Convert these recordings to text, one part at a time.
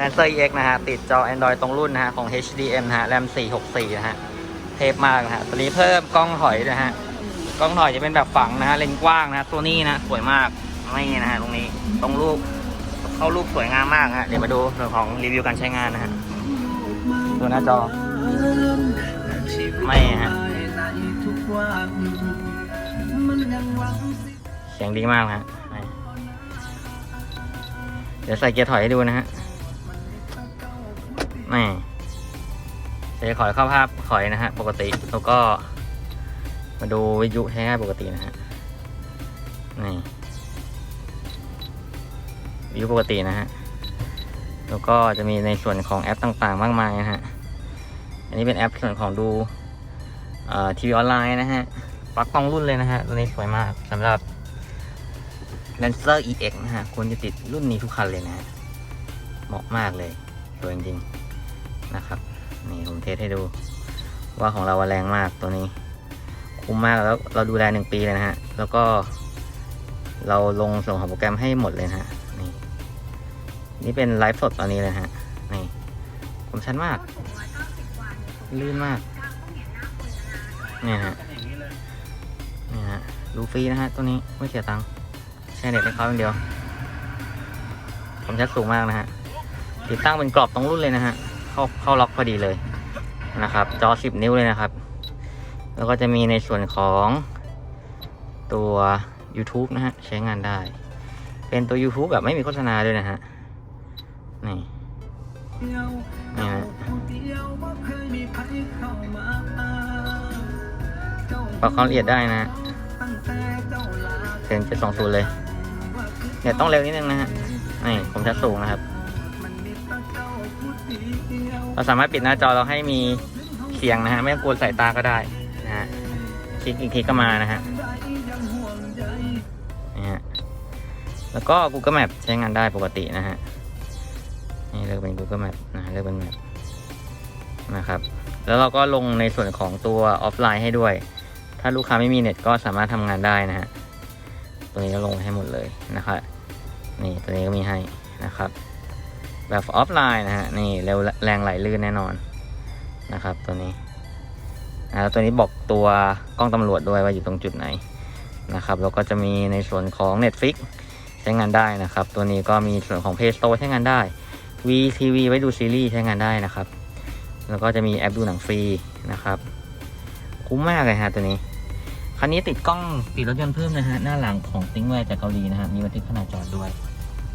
Lancer EX นะฮะ ติดจอ Android ตรงรุ่นนะฮะ ของ HDM นะฮะ RAM 464 นะฮะ เทปมากนะฮะ ตัวนี้เพิ่มกล้องถอยนะฮะ กล้องถอยจะเป็นแบบฝังนะฮะ เลนส์กว้างนะฮะตัวนี้นะ สวยมาก นี่นะฮะ ตรงนี้ ตรงรูป เข้ารูปสวยงามมากฮะ เดี๋ยวมาดูเรื่องของรีวิวการใช้งานนะฮะดูหน้าจอ ไม่ฮะเสียงดีมากฮะ เดี๋ยวใส่เกียร์ถอยให้ดูนะฮะ ไม่ใส่ถอยเข้าภาพถอยนะฮะ ปกติแล้วก็ มาดูวิทยุใช้งายปกตินะฮะนี่วิทยุปกตินะฮะแล้วก็จะมีในส่วนของแอปต่างๆ มากมายนะฮะอันนี้เป็นแอปส่วนของดูทีวีออนไลน์นะฮะปลั๊กกล้องรุ่นเลยนะฮะตัวนี้สวยมากสำหรับ Lancer EX นะฮะควรจะติดรุ่นนี้ทุกคันเลยนะฮะเหมาะมากเลยสวยจริง นะครับนี่ผมเทสให้ดู ว่าของเราแรงมากตัวนี้ คุ้มมากแล้วเราดูแลหนึ่งปีเลยนะฮะ แล้วก็ เราลงส่วนของโปรแกรมให้หมดเลยนะฮะนี่นี่เป็นไลฟ์สดตอนนี้เลยะฮะนี่คมชัดมาก ลื่นมากเนี่ยฮะเนี่ยฮะดูฟรีนะฮะตัวนี้ไม่เสียตังค์ใช้เน็ตให้เขาอย่างเดียว ผมชัดสูงมากนะฮะติดตั้งเป็นกรอบตรงรุ่นเลยนะฮะ เข้าเข้าล็อกพอดีเลยนะครับ จอ 10 นิ้วเลยนะครับ แล้วก็จะมีในส่วนของตัว YouTube นะฮะ ใช้งานได้ เป็นตัว YouTube แบบไม่มีโฆษณาด้วยนะฮะ นี่นี่ฮะปรับความละเอียดได้นะเสียงจะสองศูนย์เลย เนี่ยต้องเร็วนิดนึงนะฮะ นี่ผมชัดสูงนะครับ เราสามารถปิดหน้าจอเราให้มีเสียงนะฮะ ไม่ต้องกลัวสายตาก็ได้นะฮะคลิกอีกทีก็มานะฮะนี่ฮะแล้วก็ Google Map ใช้งานได้ปกตินะฮะนี่เลือกเป็น Google Map นะเลือกเป็น Map นะครับ แล้วเราก็ลงในส่วนของตัวออฟไลน์ให้ด้วย ถ้าลูกค้าไม่มีเน็ตก็สามารถทำงานได้นะฮะตัวนี้ก็ลงให้หมดเลยนะครับนี่ตัวนี้ก็มีให้นะครับ แบบออฟไลน์นะฮะ นี่เร็วแรงไหลลื่นแน่นอนนะครับ ตัวนี้นะแล้วตัวนี้บอกตัวกล้องตำรวจด้วยว่าอยู่ตรงจุดไหนนะครับ แล้วก็จะมีในส่วนของ Netflix ใช้งานได้นะครับ ตัวนี้ก็มีส่วนของ Play Store ใช้งานได้ VTV ไว้ดูซีรีส์ใช้งานได้นะครับ แล้วก็จะมีแอปดูหนังฟรีนะครับ คุ้มมากเลยฮะตัวนี้ คันนี้ติดกล้องติดรถยนต์เพิ่มนะฮะ หน้าหลังของติ้งแวร์จากเกาหลีนะฮะ มีบันทึกขณะจอดด้วย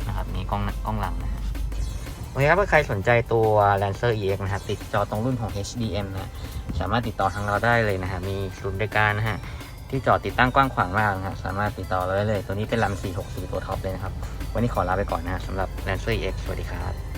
นะครับ มีกล้องกล้องหลังนะ ฮะโอเคครับถ้าใครสนใจตัว Lancer EX นะครับติดจอตรงรุ่นของ HDM นะสามารถติดต่อทางเราได้เลยนะฮะมีศูนย์บริการนะฮะที่จอดติดตั้งกว้างขวางมากนะฮะสามารถติดต่อเราได้เลย ตัวนี้เป็นลำ464 ตัวท็อปเลยนะครับ วันนี้ขอลาไปก่อนนะฮะสำหรับ Lancer EX สวัสดีครับ